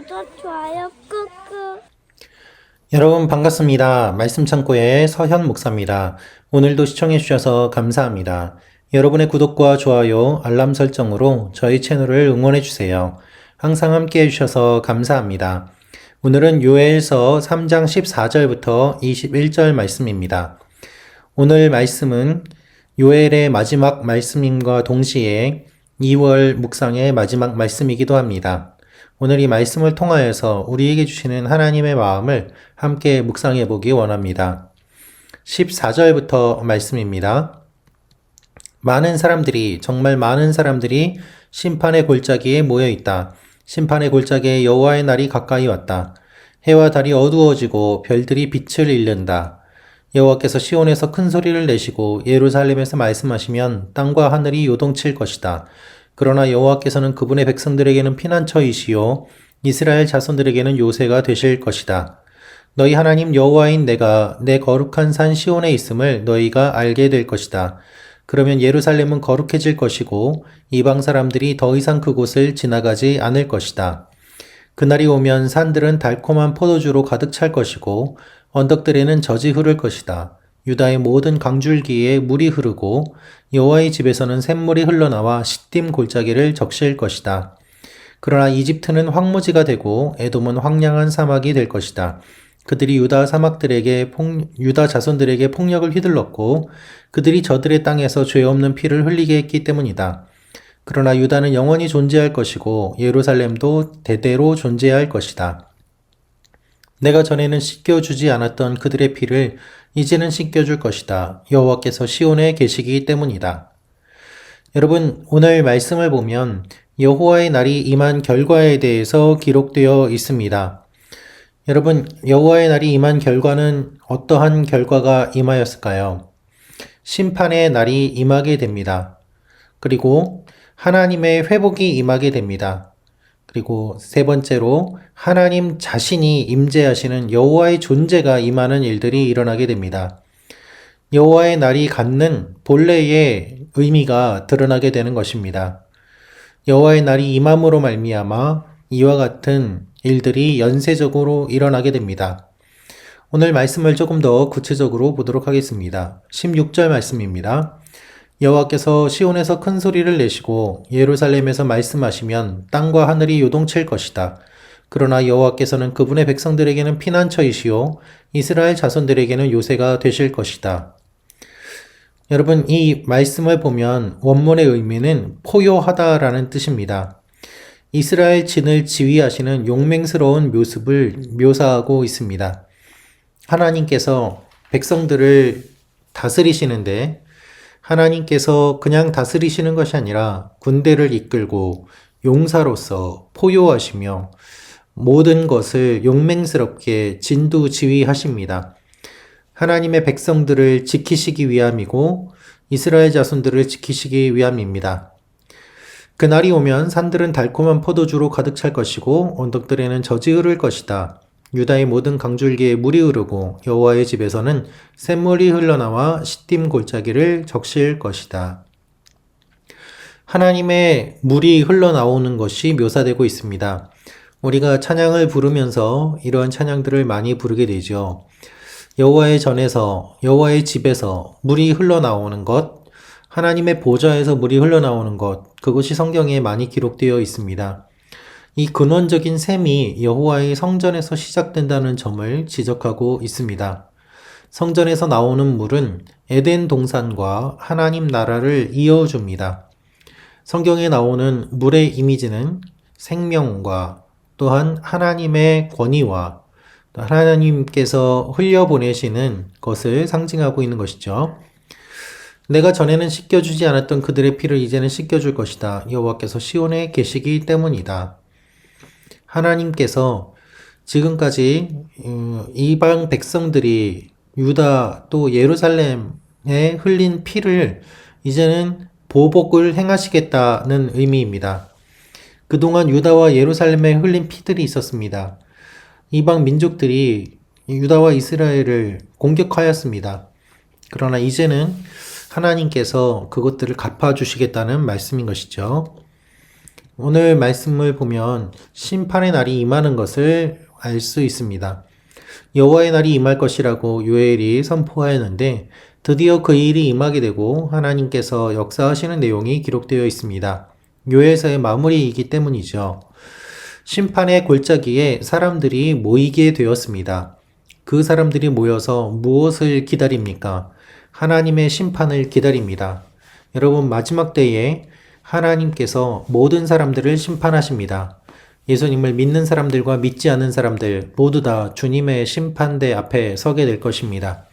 구독, 좋아요 꾹꾹. 여러분 반갑습니다. 말씀 창고의 서현 목사입니다. 오늘도 시청해 주셔서 감사합니다. 여러분의 구독과 좋아요, 알람 설정으로 저희 채널을 응원해 주세요. 항상 함께 해 주셔서 감사합니다. 오늘은 요엘서 3장 14절부터 21절 말씀입니다. 오늘 말씀은 요엘의 마지막 말씀임과 동시에 2월 묵상의 마지막 말씀이기도 합니다. 오늘 이 말씀을 통하여서 우리에게 주시는 하나님의 마음을 함께 묵상해 보기 원합니다. 14절부터 말씀입니다. 많은 사람들이, 정말 많은 사람들이 심판의 골짜기에 모여 있다. 심판의 골짜기에 여호와의 날이 가까이 왔다. 해와 달이 어두워지고 별들이 빛을 잃는다. 여호와께서 시온에서 큰 소리를 내시고 예루살렘에서 말씀하시면 땅과 하늘이 요동칠 것이다. 그러나 여호와께서는 그분의 백성들에게는 피난처이시요 이스라엘 자손들에게는 요새가 되실 것이다. 너희 하나님 여호와인 내가 내 거룩한 산 시온에 있음을 너희가 알게 될 것이다. 그러면 예루살렘은 거룩해질 것이고 이방 사람들이 더 이상 그곳을 지나가지 않을 것이다. 그날이 오면 산들은 달콤한 포도주로 가득 찰 것이고 언덕들에는 젖이 흐를 것이다. 유다의 모든 강줄기에 물이 흐르고 여호와의 집에서는 샘물이 흘러나와 시딤 골짜기를 적실 것이다. 그러나 이집트는 황무지가 되고 에돔은 황량한 사막이 될 것이다. 그들이 유다 사막들에게 폭, 유다 자손들에게 폭력을 휘둘렀고 그들이 저들의 땅에서 죄 없는 피를 흘리게 했기 때문이다. 그러나 유다는 영원히 존재할 것이고 예루살렘도 대대로 존재할 것이다. 내가 전에는 씻겨주지 않았던 그들의 피를 이제는 씻겨줄 것이다. 여호와께서 시온에 계시기 때문이다. 여러분, 오늘 말씀을 보면 여호와의 날이 임한 결과에 대해서 기록되어 있습니다. 여러분, 여호와의 날이 임한 결과는 어떠한 결과가 임하였을까요? 심판의 날이 임하게 됩니다. 그리고 하나님의 회복이 임하게 됩니다. 그리고 세 번째로 하나님 자신이 임재하시는 여호와의 존재가 임하는 일들이 일어나게 됩니다. 여호와의 날이 갖는 본래의 의미가 드러나게 되는 것입니다. 여호와의 날이 임함으로 말미암아 이와 같은 일들이 연쇄적으로 일어나게 됩니다. 오늘 말씀을 조금 더 구체적으로 보도록 하겠습니다. 16절 말씀입니다. 여호와께서 시온에서 큰 소리를 내시고 예루살렘에서 말씀하시면 땅과 하늘이 요동칠 것이다. 그러나 여호와께서는 그분의 백성들에게는 피난처이시요 이스라엘 자손들에게는 요새가 되실 것이다. 여러분 이 말씀을 보면 원문의 의미는 포효하다라는 뜻입니다. 이스라엘 진을 지휘하시는 용맹스러운 모습을 묘사하고 있습니다. 하나님께서 백성들을 다스리시는데 하나님께서 그냥 다스리시는 것이 아니라 군대를 이끌고 용사로서 포효하시며 모든 것을 용맹스럽게 진두 지휘하십니다. 하나님의 백성들을 지키시기 위함이고 이스라엘 자손들을 지키시기 위함입니다. 그날이 오면 산들은 달콤한 포도주로 가득 찰 것이고 언덕들에는 젖이 흐를 것이다. 유다의 모든 강줄기에 물이 흐르고 여호와의 집에서는 샘물이 흘러나와 시딤 골짜기를 적실 것이다. 하나님의 물이 흘러나오는 것이 묘사되고 있습니다. 우리가 찬양을 부르면서 이러한 찬양들을 많이 부르게 되죠. 여호와의 전에서 여호와의 집에서 물이 흘러나오는 것, 하나님의 보좌에서 물이 흘러나오는 것, 그것이 성경에 많이 기록되어 있습니다. 이 근원적인 셈이 여호와의 성전에서 시작된다는 점을 지적하고 있습니다. 성전에서 나오는 물은 에덴 동산과 하나님 나라를 이어줍니다. 성경에 나오는 물의 이미지는 생명과 또한 하나님의 권위와 하나님께서 흘려보내시는 것을 상징하고 있는 것이죠. 내가 전에는 씻겨주지 않았던 그들의 피를 이제는 씻겨줄 것이다. 여호와께서 시온에 계시기 때문이다. 하나님께서 지금까지 어, 이방 백성들이 유다 또 예루살렘에 흘린 피를 이제는 보복을 행하시겠다는 의미입니다. 그동안 유다와 예루살렘에 흘린 피들이 있었습니다. 이방 민족들이 유다와 이스라엘을 공격하였습니다. 그러나 이제는 하나님께서 그것들을 갚아주시겠다는 말씀인 것이죠. 오늘 말씀을 보면 심판의 날이 임하는 것을 알 수 있습니다. 여호와의 날이 임할 것이라고 요엘이 선포하였는데 드디어 그 일이 임하게 되고 하나님께서 역사하시는 내용이 기록되어 있습니다. 요엘서의 마무리이기 때문이죠. 심판의 골짜기에 사람들이 모이게 되었습니다. 그 사람들이 모여서 무엇을 기다립니까? 하나님의 심판을 기다립니다. 여러분, 마지막 때에 하나님께서 모든 사람들을 심판하십니다. 예수님을 믿는 사람들과 믿지 않는 사람들 모두 다 주님의 심판대 앞에 서게 될 것입니다.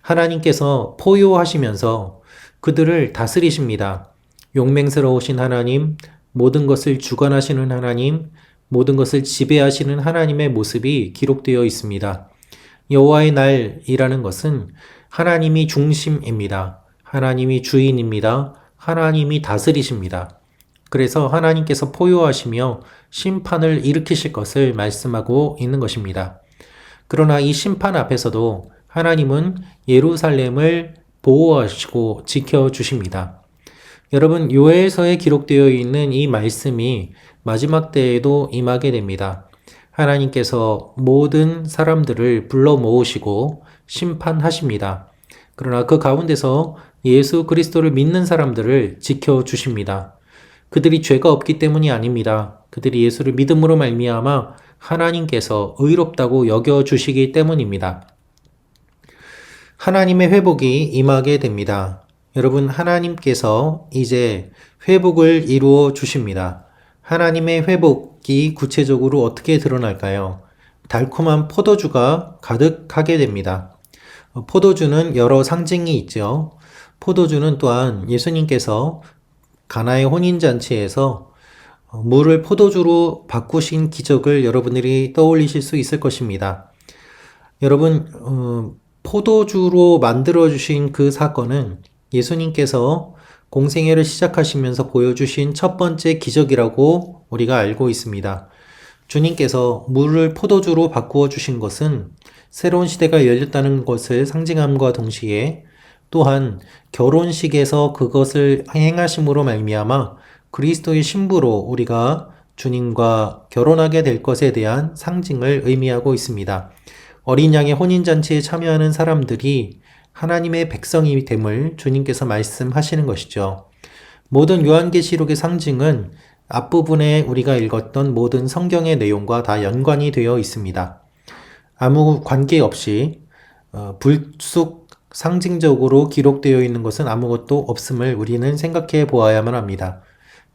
하나님께서 포효하시면서 그들을 다스리십니다. 용맹스러우신 하나님, 모든 것을 주관하시는 하나님, 모든 것을 지배하시는 하나님의 모습이 기록되어 있습니다. 여호와의 날이라는 것은 하나님이 중심입니다. 하나님이 주인입니다. 하나님이 다스리십니다. 그래서 하나님께서 포효하시며 심판을 일으키실 것을 말씀하고 있는 것입니다. 그러나 이 심판 앞에서도 하나님은 예루살렘을 보호하시고 지켜주십니다. 여러분, 요엘서에 기록되어 있는 이 말씀이 마지막 때에도 임하게 됩니다. 하나님께서 모든 사람들을 불러 모으시고 심판하십니다. 그러나 그 가운데서 예수 그리스도를 믿는 사람들을 지켜 주십니다. 그들이 죄가 없기 때문이 아닙니다. 그들이 예수를 믿음으로 말미암아 하나님께서 의롭다고 여겨 주시기 때문입니다. 하나님의 회복이 임하게 됩니다. 여러분, 하나님께서 이제 회복을 이루어 주십니다. 하나님의 회복이 구체적으로 어떻게 드러날까요? 달콤한 포도주가 가득하게 됩니다. 포도주는 여러 상징이 있죠. 포도주는 또한 예수님께서 가나의 혼인잔치에서 물을 포도주로 바꾸신 기적을 여러분들이 떠올리실 수 있을 것입니다. 여러분, 어, 포도주로 만들어주신 그 사건은 예수님께서 공생애를 시작하시면서 보여주신 첫 번째 기적이라고 우리가 알고 있습니다. 주님께서 물을 포도주로 바꾸어 주신 것은 새로운 시대가 열렸다는 것을 상징함과 동시에 또한 결혼식에서 그것을 행하심으로 말미암아 그리스도의 신부로 우리가 주님과 결혼하게 될 것에 대한 상징을 의미하고 있습니다. 어린 양의 혼인잔치에 참여하는 사람들이 하나님의 백성이 됨을 주님께서 말씀하시는 것이죠. 모든 요한계시록의 상징은 앞부분에 우리가 읽었던 모든 성경의 내용과 다 연관이 되어 있습니다. 아무 관계 없이 어, 불쑥 상징적으로 기록되어 있는 것은 아무것도 없음을 우리는 생각해 보아야만 합니다.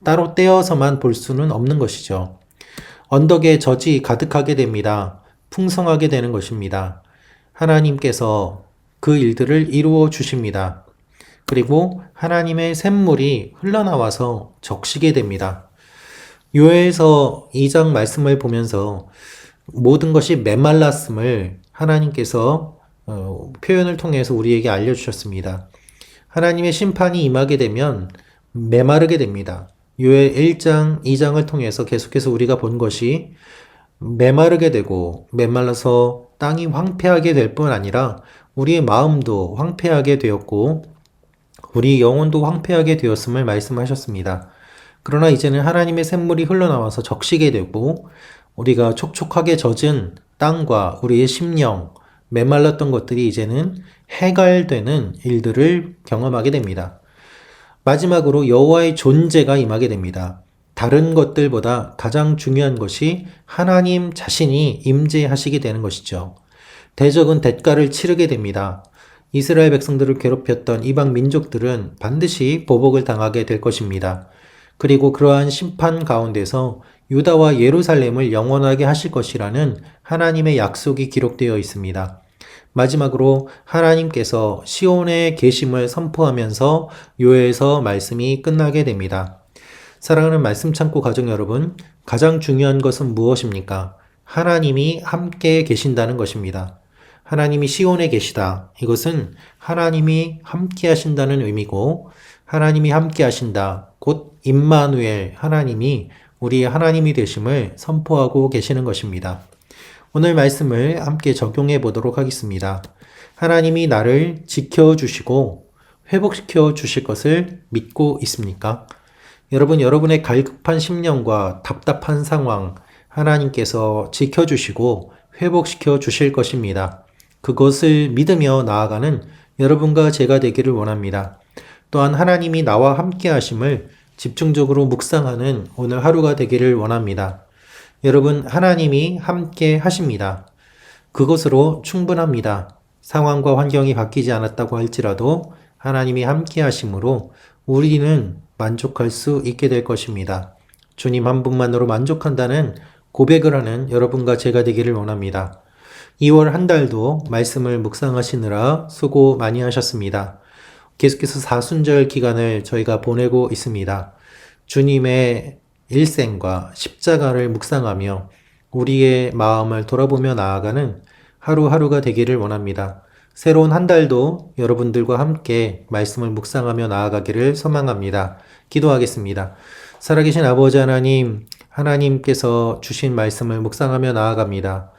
따로 떼어서만 볼 수는 없는 것이죠. 언덕에 젖이 가득하게 됩니다. 풍성하게 되는 것입니다. 하나님께서 그 일들을 이루어 주십니다. 그리고 하나님의 샘물이 흘러나와서 적시게 됩니다. 요에서 2장 말씀을 보면서 모든 것이 메말랐음을 하나님께서 어, 표현을 통해서 우리에게 알려주셨습니다. 하나님의 심판이 임하게 되면 메마르게 됩니다. 요엘 1장, 2장을 통해서 계속해서 우리가 본 것이 메마르게 되고 메말라서 땅이 황폐하게 될 뿐 아니라 우리의 마음도 황폐하게 되었고 우리 영혼도 황폐하게 되었음을 말씀하셨습니다. 그러나 이제는 하나님의 샘물이 흘러나와서 적시게 되고 우리가 촉촉하게 젖은 땅과 우리의 심령, 메말랐던 것들이 이제는 해갈되는 일들을 경험하게 됩니다. 마지막으로 여호와의 존재가 임하게 됩니다. 다른 것들보다 가장 중요한 것이 하나님 자신이 임재하시게 되는 것이죠. 대적은 대가를 치르게 됩니다. 이스라엘 백성들을 괴롭혔던 이방 민족들은 반드시 보복을 당하게 될 것입니다. 그리고 그러한 심판 가운데서 유다와 예루살렘을 영원하게 하실 것이라는 하나님의 약속이 기록되어 있습니다. 마지막으로 하나님께서 시온의 계심을 선포하면서 요에서 말씀이 끝나게 됩니다. 사랑하는 말씀 창고 가정 여러분, 가장 중요한 것은 무엇입니까? 하나님이 함께 계신다는 것입니다. 하나님이 시온에 계시다. 이것은 하나님이 함께 하신다는 의미고 하나님이 함께 하신다. 곧 임마누엘 하나님이 우리의 하나님이 되심을 선포하고 계시는 것입니다. 오늘 말씀을 함께 적용해 보도록 하겠습니다. 하나님이 나를 지켜 주시고 회복시켜 주실 것을 믿고 있습니까? 여러분, 여러분의 갈급한 심령과 답답한 상황, 하나님께서 지켜주시고 회복시켜 주실 것입니다. 그것을 믿으며 나아가는 여러분과 제가 되기를 원합니다. 또한 하나님이 나와 함께 하심을 집중적으로 묵상하는 오늘 하루가 되기를 원합니다. 여러분, 하나님이 함께 하십니다. 그것으로 충분합니다. 상황과 환경이 바뀌지 않았다고 할지라도 하나님이 함께 하심으로 우리는 만족할 수 있게 될 것입니다. 주님 한 분만으로 만족한다는 고백을 하는 여러분과 제가 되기를 원합니다. 2월 한 달도 말씀을 묵상하시느라 수고 많이 하셨습니다. 계속해서 사순절 기간을 저희가 보내고 있습니다. 주님의 일생과 십자가를 묵상하며 우리의 마음을 돌아보며 나아가는 하루하루가 되기를 원합니다. 새로운 한 달도 여러분들과 함께 말씀을 묵상하며 나아가기를 소망합니다. 기도하겠습니다. 살아계신 아버지 하나님, 하나님께서 주신 말씀을 묵상하며 나아갑니다.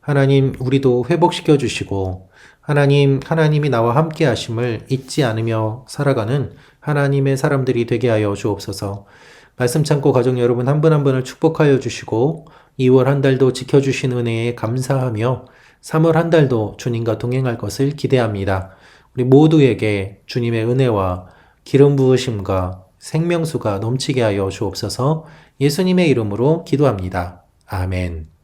하나님, 우리도 회복시켜 주시고, 하나님, 하나님이 나와 함께 하심을 잊지 않으며 살아가는 하나님의 사람들이 되게 하여 주옵소서. 말씀 참고 가족 여러분 한분한 분을 축복하여 주시고, 2월 한 달도 지켜주신 은혜에 감사하며, 3월 한 달도 주님과 동행할 것을 기대합니다. 우리 모두에게 주님의 은혜와 기름 부으심과 생명수가 넘치게 하여 주옵소서 예수님의 이름으로 기도합니다. 아멘.